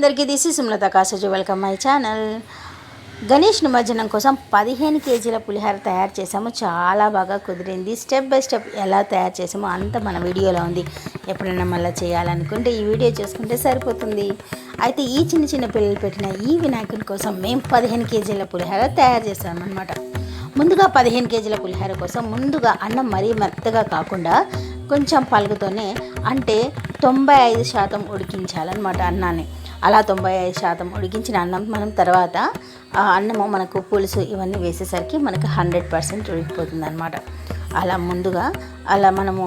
అందరికీ this is Sumalatha Kasaju. Welcome my channel. Ganesh నిమజ్జనం కోసం పదిహేను కేజీల పులిహోర తయారు చేసాము చాలా బాగా కుదిరింది. స్టెప్ బై స్టెప్ ఎలా తయారు చేసామో అంత మన వీడియోలో ఉంది. ఎప్పుడైనా మళ్ళీ చేయాలనుకుంటే ఈ వీడియో చూసుకుంటే సరిపోతుంది. అయితే ఈ చిన్న చిన్న పిల్లలు పెట్టిన ఈ వినాయకుని కోసం మేము పదిహేను కేజీల పులిహోర తయారు చేసామన్నమాట ముందుగా పదిహేను కేజీల పులిహోర కోసం ముందుగా అన్నం మరీ మెత్తగా కాకుండా కొంచెం పలుకుతోనే అంటే తొంభై ఐదు శాతం ఉడికించాలన్నమాట అన్నాన్ని. అలా తొంభై ఐదు శాతం ఉడికించిన అన్నం మనం తర్వాత ఆ అన్నము మనకు పులుసు ఇవన్నీ వేసేసరికి మనకు హండ్రెడ్ పర్సెంట్ ఉడికిపోతుంది అనమాట అలా ముందుగా అలా మనము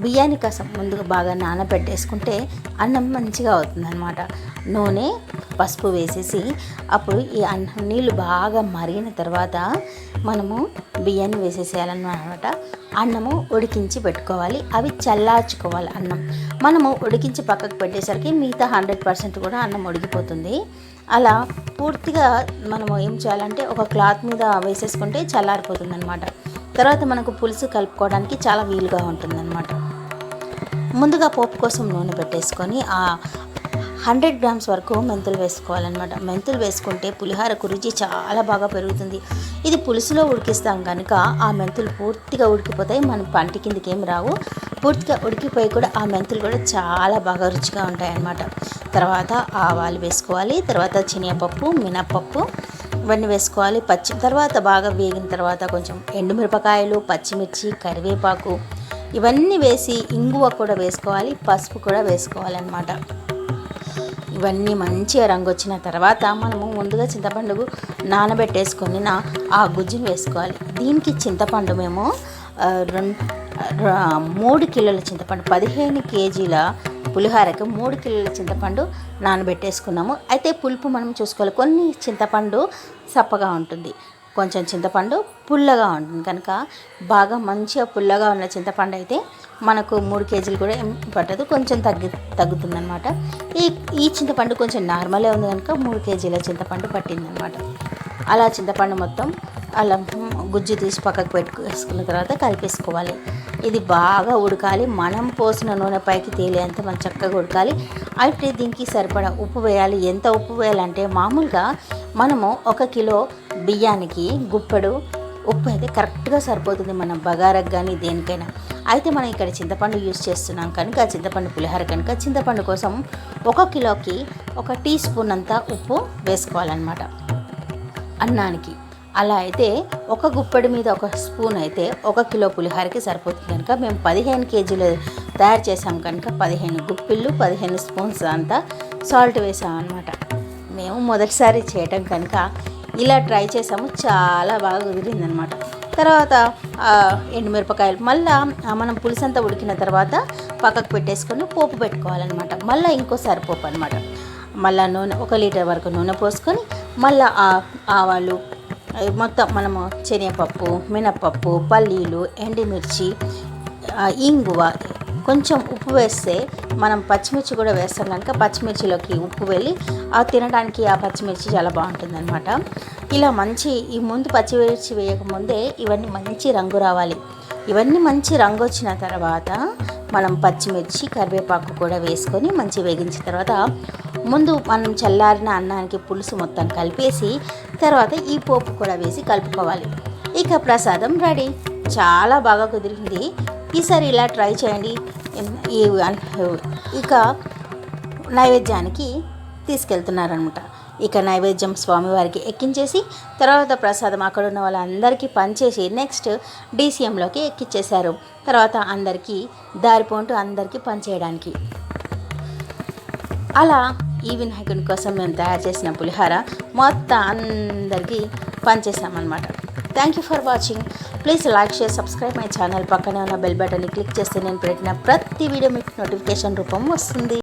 బియ్యాన్ని కాసం ముందుగా బాగా నానబెట్టేసుకుంటే అన్నం మంచిగా అవుతుందన్నమాట. నూనె పసుపు వేసేసి అప్పుడు ఈ అన్నం నీళ్ళు బాగా మరిగిన తర్వాత మనము బియ్యాన్ని వేసేసేయాలన్నమాట. అన్నము ఉడికించి పెట్టుకోవాలి. అవి చల్లార్చుకోవాలి అన్నం. మనము ఉడికించి పక్కకు పెట్టేసరికి మిగతా హండ్రెడ్ పర్సెంట్ కూడా అన్నం ఉడికిపోతుంది. అలా పూర్తిగా మనము ఏం చేయాలంటే ఒక క్లాత్ మీద వేసేసుకుంటే చల్లారిపోతుంది అనమాట తర్వాత మనకు పులుసు కలుపుకోవడానికి చాలా వీలుగా ఉంటుందన్నమాట. ముందుగా పోపు కోసం నూనె పెట్టేసుకొని ఆ హండ్రెడ్ గ్రామ్స్ వరకు మెంతులు వేసుకోవాలన్నమాట. మెంతులు వేసుకుంటే పులిహోరకు రుచి చాలా బాగా పెరుగుతుంది. ఇది పులుసులో ఉడికిస్తాం కనుక ఆ మెంతులు పూర్తిగా ఉడికిపోతాయి. మన పంటి కిందకి ఏం రావు. పూర్తిగా ఉడికిపోయి కూడా ఆ మెంతులు కూడా చాలా బాగా రుచిగా ఉంటాయి అన్నమాట తర్వాత ఆవాలు వేసుకోవాలి. తర్వాత శనగపప్పు మినప్పప్పు ఇవన్నీ వేసుకోవాలి. పచ్చి తర్వాత బాగా వేగిన తర్వాత కొంచెం ఎండుమిరపకాయలు పచ్చిమిర్చి కరివేపాకు ఇవన్నీ వేసి ఇంగువ కూడా వేసుకోవాలి పసుపు కూడా వేసుకోవాలన్నమాట. ఇవన్నీ మంచిగా రంగు వచ్చిన తర్వాత మనము ముందుగా చింతపండు నానబెట్టేసుకొని నా ఆ గుజ్జును వేసుకోవాలి. దీనికి చింతపండు మేము రెండు మూడు కిలోల చింతపండు పదిహేను కేజీల పులిహోరకు మూడు కిలోల చింతపండు నానబెట్టేసుకున్నాము. అయితే పులుపు మనం చూసుకోవాలి. కొన్ని చింతపండు సప్పగా ఉంటుంది. కొంచెం చింతపండు పుల్లగా ఉంటుంది కనుక బాగా మంచిగా పుల్లగా ఉన్న చింతపండు అయితే మనకు మూడు కేజీలు కూడా ఏం పట్టదు కొంచెం తగ్గి తగ్గుతుందన్నమాట. ఈ ఈ చింతపండు కొంచెం నార్మలే ఉంది కనుక మూడు కేజీల చింతపండు పట్టిందనమాట అలా చింతపండు మొత్తం అలా గుజ్జు తీసి పక్కకు పెట్టుకున్న తర్వాత కలిపేసుకోవాలి. ఇది బాగా ఉడకాలి మనం పోసిన నూనె పైకి తేలేంత మనం చక్కగా ఉడకాలి. అయితే దీనికి సరిపడా ఉప్పు వేయాలి. ఎంత ఉప్పు వేయాలంటే మామూలుగా మనము ఒక కిలో బియ్యానికి గుప్పెడు ఉప్పు అయితే కరెక్ట్గా సరిపోతుంది మనం బగారకు కానీ దేనికైనా. అయితే మనం ఇక్కడ చింతపండు యూజ్ చేస్తున్నాం కనుక చింతపండు పులిహోర కనుక చింతపండు కోసం ఒక కిలోకి ఒక టీ స్పూన్ అంతా ఉప్పు వేసుకోవాలన్నమాట. అన్నానికి. అలా అయితే ఒక గుప్పెడు మీద ఒక స్పూన్ అయితే ఒక కిలో పులిహోరకి సరిపోతుంది కనుక మేము పదిహేను కేజీలు తయారు చేసాం కనుక పదిహేను గుప్పిళ్ళు పదిహేను స్పూన్స్ అంతా సాల్ట్ వేసామన్నమాట. అనమాట మేము మొదటిసారి చేయటం కనుక ఇలా ట్రై చేసాము. చాలా బాగా కుదిరిందనమాట తర్వాత ఎండుమిరపకాయలు. మళ్ళీ మనం పులుసు అంతా ఉడికిన తర్వాత పక్కకు పెట్టేసుకొని పోపు పెట్టుకోవాలన్నమాట. మళ్ళీ ఇంకోసారి పోపు అనమాట మళ్ళీ నూనె ఒక లీటర్ వరకు నూనె పోసుకొని మళ్ళీ ఆవాలు మొత్తం మనము శనగపప్పు మినప్పప్పు పల్లీలు ఎండుమిర్చి ఇంగువ కొంచెం ఉప్పు వేస్తే మనం పచ్చిమిర్చి కూడా వేస్తాం కనుక పచ్చిమిర్చిలోకి ఉప్పు వెళ్ళి ఆ తినడానికి ఆ పచ్చిమిర్చి చాలా బాగుంటుందన్నమాట. ఇలా మంచి ఈ ముందు పచ్చిమిర్చి వేయకముందే ఇవన్నీ మంచి రంగు రావాలి. ఇవన్నీ మంచి రంగు వచ్చిన తర్వాత మనం పచ్చిమిర్చి కరివేపాకు కూడా వేసుకొని మంచి వేగించిన తర్వాత ముందు మనం చల్లారిన అన్నానికి పులుసు మొత్తం కలిపేసి తర్వాత ఈ పోపు కూడా వేసి కలుపుకోవాలి. ఇక ప్రసాదం రెడీ. చాలా బాగా కుదిరింది. ఈసారి ఇలా ట్రై చేయండి. ఈ ఇక నైవేద్యానికి తీసుకెళ్తున్నారనమాట ఇక నైవేద్యం స్వామివారికి ఎక్కించేసి తర్వాత ప్రసాదం అక్కడ ఉన్న వాళ్ళందరికీ పంచేసి నెక్స్ట్ డీసీఎంలోకి ఎక్కించేశారు తర్వాత అందరికీ దారిపోంటూ అందరికీ పనిచేయడానికి అలా ఈ వినాయకుని కోసం మేము తయారు చేసిన పులిహార మొత్తం అందరికీ పనిచేసామన్నమాట thank you for watching please like share subscribe my channel పక్కనే ఉన్న బెల్ బటన్ని క్లిక్ చేస్తే నేను పెట్టిన ప్రతి వీడియో మీకు నోటిఫికేషన్ రూపం వస్తుంది.